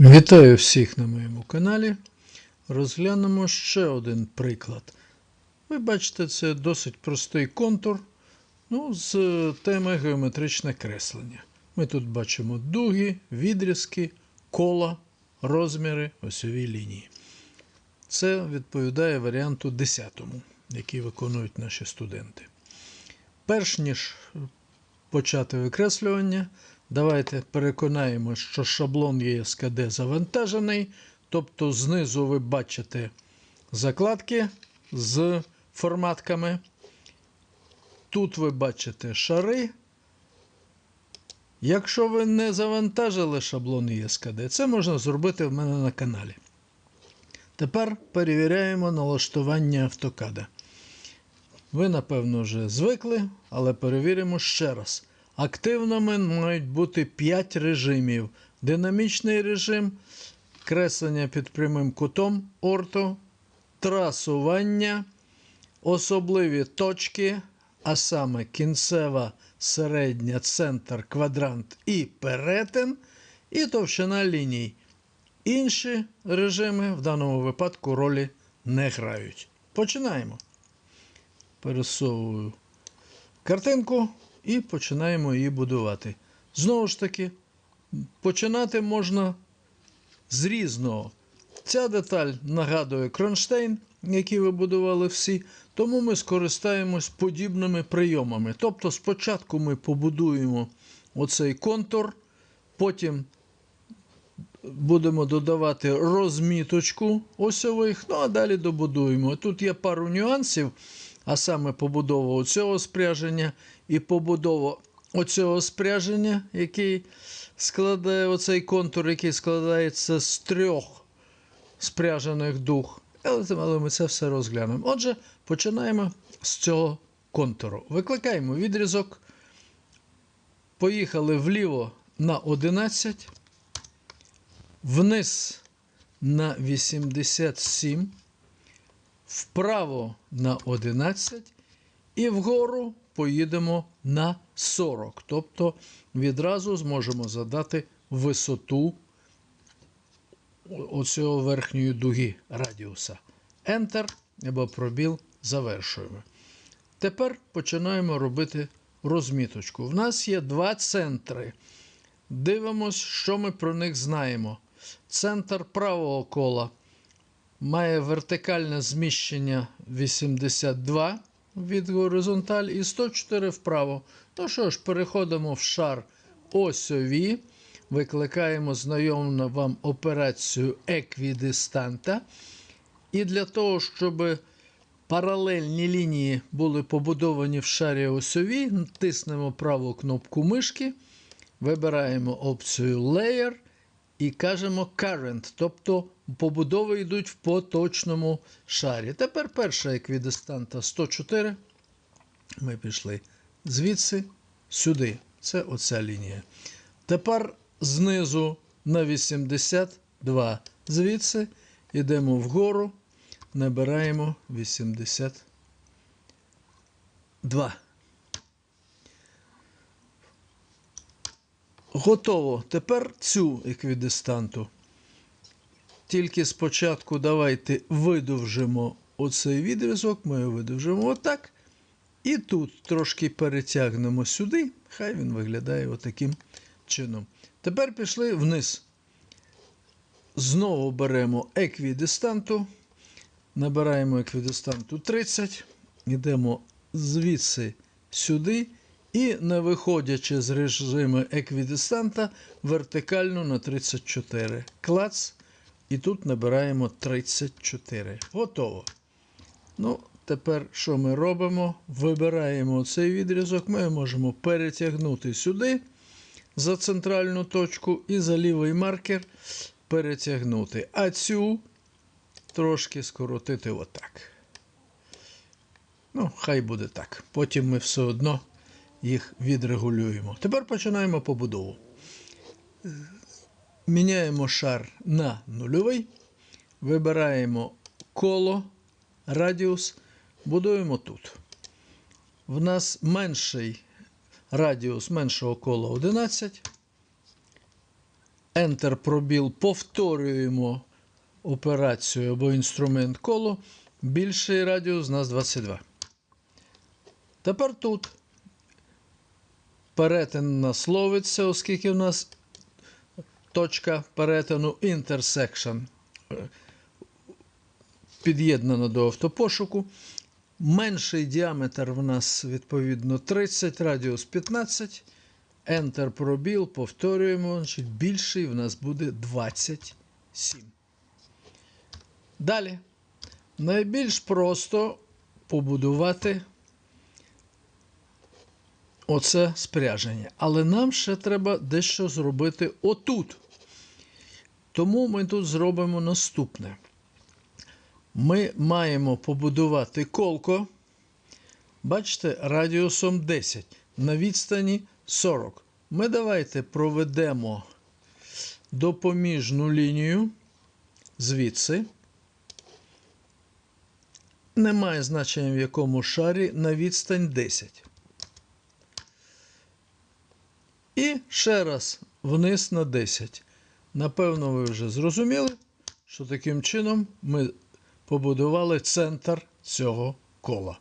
Вітаю всіх на моєму каналі. Розглянемо ще один приклад. Ви бачите, це досить простий контур ну, з теми геометричне креслення. Ми тут бачимо дуги, відрізки, кола, розміри, осьові лінії. Це відповідає варіанту 10, який виконують наші студенти. Перш ніж почати викреслювання, давайте переконаємо, що шаблон ЄСКД завантажений. Тобто знизу ви бачите закладки з форматками. Тут ви бачите шари. Якщо ви не завантажили шаблон ЄСКД, це можна зробити в мене на каналі. Тепер перевіряємо налаштування автокада. Ви, напевно, вже звикли, але перевіримо ще раз. Активними мають бути 5 режимів: динамічний режим, креслення під прямим кутом, орто, трасування, особливі точки, а саме кінцева, середня, центр, квадрант і перетин, і товщина ліній. Інші режими в даному випадку ролі не грають. Починаємо. Пересовую картинку і починаємо її будувати. Знову ж таки, починати можна з різного. Ця деталь нагадує кронштейн, який ви будували всі, тому ми скористаємось подібними прийомами. Тобто, спочатку ми побудуємо оцей контур, потім будемо додавати розміточку осьових, ну а далі добудуємо. Тут є пару нюансів, а саме побудова оцього спряження і побудова оцього спряження, який складає оцей контур, який складається з трьох спряжених дух. Але ми це все розглянемо. Отже, починаємо з цього контуру. Викликаємо відрізок. Поїхали вліво на 11, вниз на 87, вправо на 11 і вгору поїдемо на 40. Тобто відразу зможемо задати висоту оцього верхньої дуги радіуса. Enter або пробіл завершуємо. Тепер починаємо робити розміточку. В нас є два центри. Дивимось, що ми про них знаємо. Центр правого кола має вертикальне зміщення 82 від горизонталь і 104 вправо. Ну що ж, переходимо в шар осьові. Викликаємо знайому вам операцію еквідистанта. І для того, щоб паралельні лінії були побудовані в шарі осьові, тиснемо праву кнопку мишки, вибираємо опцію Layer і кажемо Current, тобто побудови йдуть в поточному шарі. Тепер перша еквідистанта 104. Ми пішли звідси сюди. Це оця лінія. Тепер знизу на 82. Звідси йдемо вгору, набираємо 82. Готово. Тепер цю еквідистанту. Тільки спочатку давайте видовжимо оцей відрізок, ми його видовжимо отак. І тут трошки перетягнемо сюди, хай він виглядає отаким чином. Тепер пішли вниз. Знову беремо еквідистанту, набираємо еквідистанту 30, йдемо звідси сюди. І, не виходячи з режиму еквідистанта, вертикально на 34. Клац. І тут набираємо 34. Готово. Ну, тепер що ми робимо? Вибираємо цей відрізок. Ми можемо перетягнути сюди за центральну точку і за лівий маркер перетягнути. А цю трошки скоротити отак. Ну, хай буде так. Потім ми все одно їх відрегулюємо. Тепер починаємо побудову. Міняємо шар на нульовий, вибираємо коло, радіус, будуємо тут. В нас менший радіус меншого кола 11. Enter пробіл, повторюємо операцію або інструмент коло. Більший радіус у нас 22. Тепер тут перетин у нас ловиться, оскільки в нас точка перетину intersection е, під'єднана до автопошуку. Менший діаметр в нас відповідно 30, радіус 15. Enter пробіл, повторюємо, значить більший в нас буде 27. Далі. Найбільш просто побудувати оце спряження. Але нам ще треба дещо зробити отут. Тому ми тут зробимо наступне. Ми маємо побудувати колко. Бачите, радіусом 10 на відстані 40. Ми давайте проведемо допоміжну лінію звідси. Немає значення в якому шарі на відстань 10. Ще раз вниз на 10. Напевно, ви вже зрозуміли, що таким чином ми побудували центр цього кола.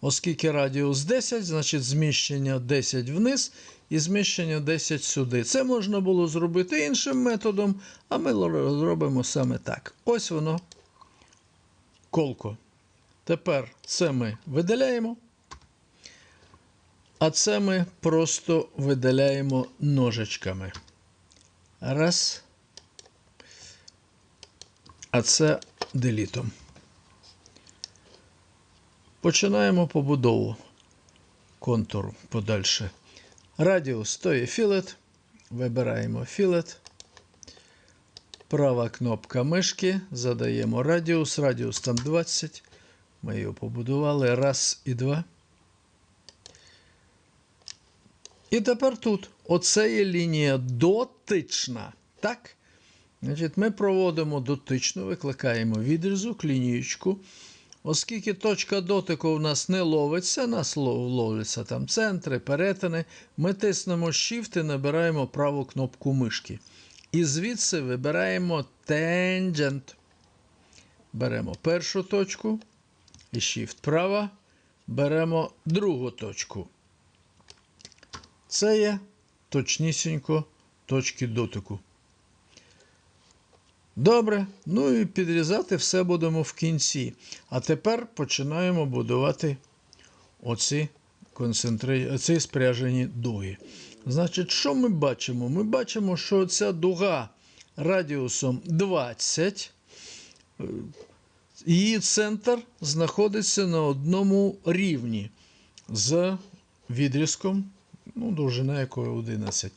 Оскільки радіус 10, значить зміщення 10 вниз і зміщення 10 сюди. Це можна було зробити іншим методом, а ми зробимо саме так. Ось воно колко. Тепер це ми видаляємо. А це ми просто видаляємо ножичками. Раз. А це делітом. Починаємо побудову контуру подальше. Радіус то є філет. Вибираємо філет. Права кнопка мишки. Задаємо радіус. Радіус там 20. Ми його побудували. Раз і два. І тепер тут. Оце є лінія дотична. Так? Значить, Ми проводимо дотичну, викликаємо відрізок, лінієчку. Оскільки точка дотику у нас не ловиться, нас ловляться там центри, перетини, ми тиснемо Shift і набираємо праву кнопку мишки. І звідси вибираємо Tangent. Беремо першу точку. І Shift права. Беремо другу точку. Це є точнісінько точки дотику. Добре, ну і підрізати все будемо в кінці. А тепер починаємо будувати оці, концентри... спряжені дуги. Значить, що ми бачимо? Ми бачимо, що ця дуга радіусом 20, е, її центр знаходиться на одному рівні з відрізком, ну, довжина якої 11.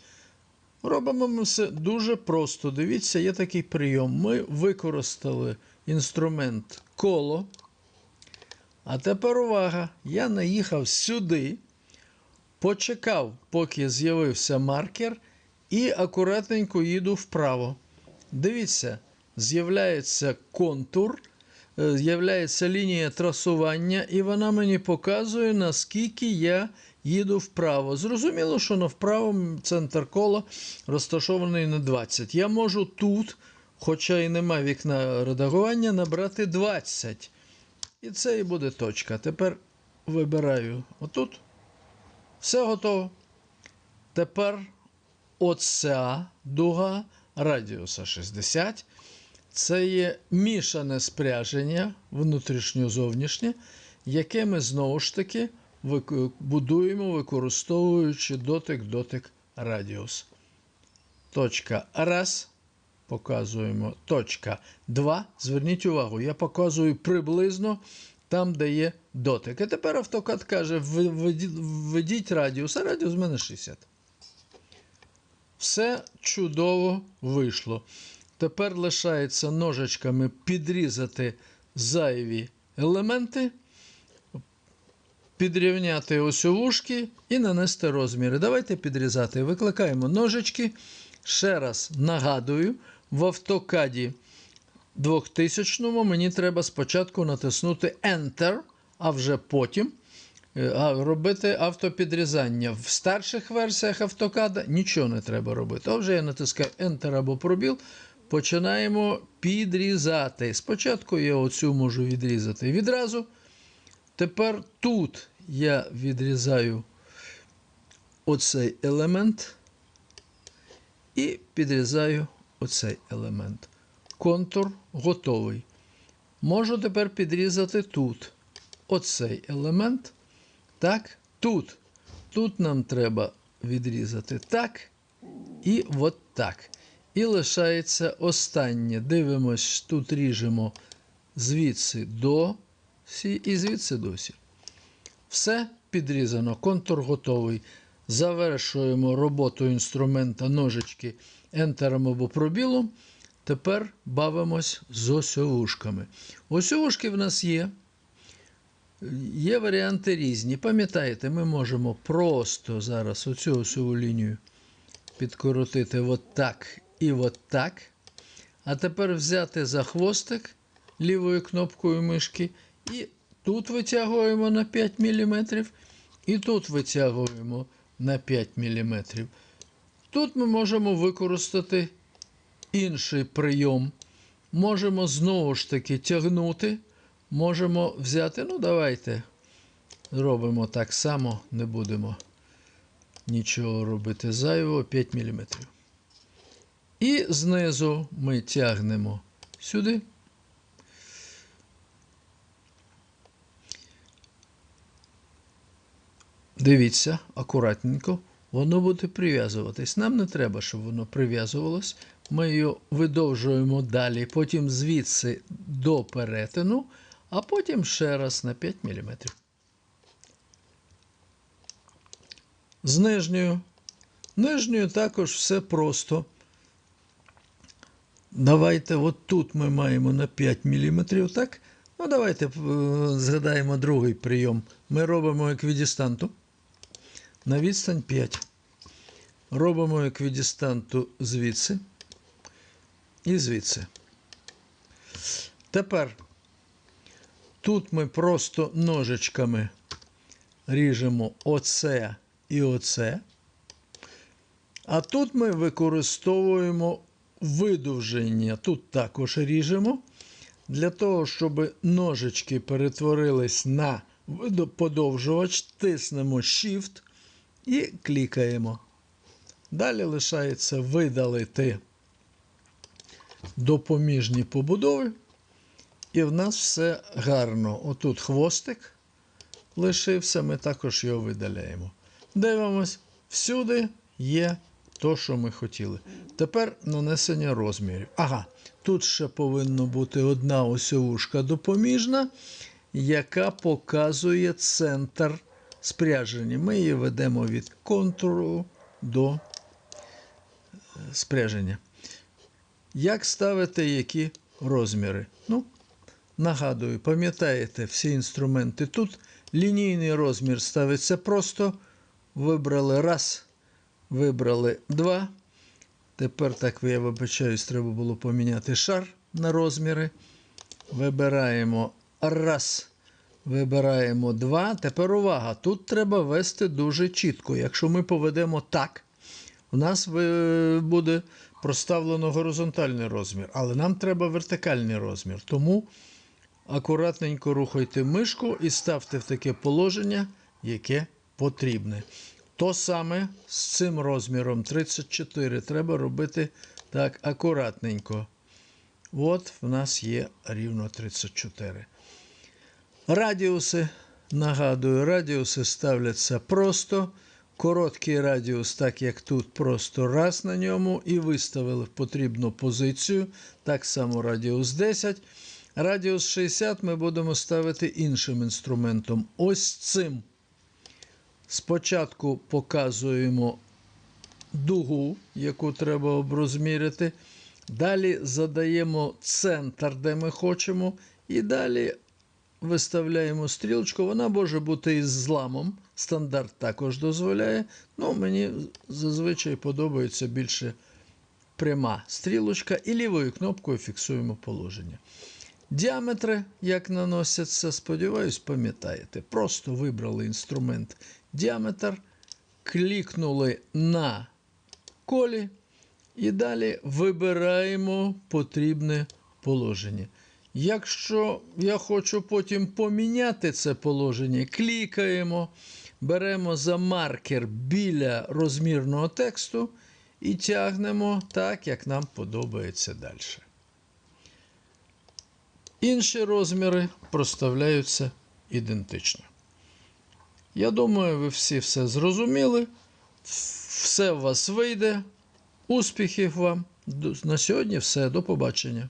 Робимо ми все дуже просто. Дивіться, є такий прийом. Ми використали інструмент коло. А тепер увага! Я наїхав сюди, почекав, поки з'явився маркер, і акуратненько їду вправо. Дивіться, з'являється контур, е, з'являється лінія трасування, і вона мені показує, наскільки я їду вправо. Зрозуміло, що на вправо центр кола розташований на 20. Я можу тут, хоча і нема вікна редагування, набрати 20. І це і буде точка. Тепер вибираю отут. Все готово. Тепер оця дуга радіуса 60. Це є мішане спряження внутрішньо-зовнішнє, яке ми знову ж таки будуємо, використовуючи дотик, дотик, радіус. Точка раз. Показуємо точка 2. Зверніть увагу, я показую приблизно там, де є дотик. І тепер автокад каже: введіть радіус, а радіус в мене 60. Все чудово вийшло. Тепер лишається ножичками підрізати зайві елементи підрівняти ось осьовушки і нанести розміри. Давайте підрізати. Викликаємо ножички. Ще раз нагадую, в автокаді 2000 мені треба спочатку натиснути Enter, а вже потім е, робити автопідрізання. В старших версіях автокада нічого не треба робити. А вже я натискаю Enter або пробіл. Починаємо підрізати. Спочатку я оцю можу відрізати відразу. Тепер тут я відрізаю оцей елемент і підрізаю оцей елемент. Контур готовий. Можу тепер підрізати тут оцей елемент. Так, тут. Тут нам треба відрізати так і от так. І лишається останнє. Дивимось, тут ріжемо звідси до і звідси до сі. Все підрізано, контур готовий. Завершуємо роботу інструмента ножички ентером або пробілом. Тепер бавимось з осьовушками. Осьовушки в нас є. Є варіанти різні. Пам'ятаєте, ми можемо просто зараз оцю осьову лінію підкоротити от так і так. А тепер взяти за хвостик лівою кнопкою мишки і тут витягуємо на 5 мм, і тут витягуємо на 5 мм. Тут ми можемо використати інший прийом. Можемо знову ж таки тягнути. Можемо взяти, ну давайте зробимо так само, не будемо нічого робити зайвого 5 мм. І знизу ми тягнемо сюди. Дивіться, акуратненько, воно буде прив'язуватись. Нам не треба, щоб воно прив'язувалось. Ми його видовжуємо далі, потім звідси до перетину, а потім ще раз на 5 мм. З нижньою. Нижньою також все просто. Давайте, от тут ми маємо на 5 мм, так? Ну, давайте е, згадаємо другий прийом. Ми робимо еквідістанту на відстань 5. Робимо еквідістанту звідси і звідси. Тепер тут ми просто ножичками ріжемо оце і оце. А тут ми використовуємо видовження. Тут також ріжемо. Для того, щоб ножички перетворились на подовжувач, тиснемо Shift і клікаємо. Далі лишається видалити допоміжні побудови. І в нас все гарно. Отут хвостик лишився, ми також його видаляємо. Дивимось, всюди є то, що ми хотіли. Тепер нанесення розмірів. Ага, тут ще повинна бути одна осьовушка допоміжна, яка показує центр спряження. Ми її ведемо від контуру до е, спряження. Як ставити які розміри? Ну, Нагадую, пам'ятаєте всі інструменти. Тут лінійний розмір ставиться просто. Вибрали раз, вибрали два. Тепер, так я вибачаюсь, треба було поміняти шар на розміри. Вибираємо раз. Вибираємо два. Тепер увага. Тут треба вести дуже чітко. Якщо ми поведемо так, у нас буде проставлено горизонтальний розмір, але нам треба вертикальний розмір. Тому акуратненько рухайте мишку і ставте в таке положення, яке потрібне. То саме з цим розміром 34 треба робити так акуратненько. От в нас є рівно 34. Радіуси, нагадую, радіуси ставляться просто. Короткий радіус, так як тут, просто раз на ньому, і виставили в потрібну позицію. Так само радіус 10. Радіус 60 ми будемо ставити іншим інструментом. Ось цим. Спочатку показуємо дугу, яку треба оброзмірити. Далі задаємо центр, де ми хочемо. І далі виставляємо стрілочку. Вона може бути із зламом. Стандарт також дозволяє. Ну, Мені зазвичай подобається більше пряма стрілочка. І лівою кнопкою фіксуємо положення. Діаметри, як наносяться, сподіваюсь, пам'ятаєте. Просто вибрали інструмент діаметр, клікнули на колі і далі вибираємо потрібне положення. Якщо я хочу потім поміняти це положення, клікаємо, беремо за маркер біля розмірного тексту і тягнемо так, як нам подобається далі. Інші розміри проставляються ідентично. Я думаю, ви всі все зрозуміли. Все у вас вийде. Успіхів вам. На сьогодні все. До побачення.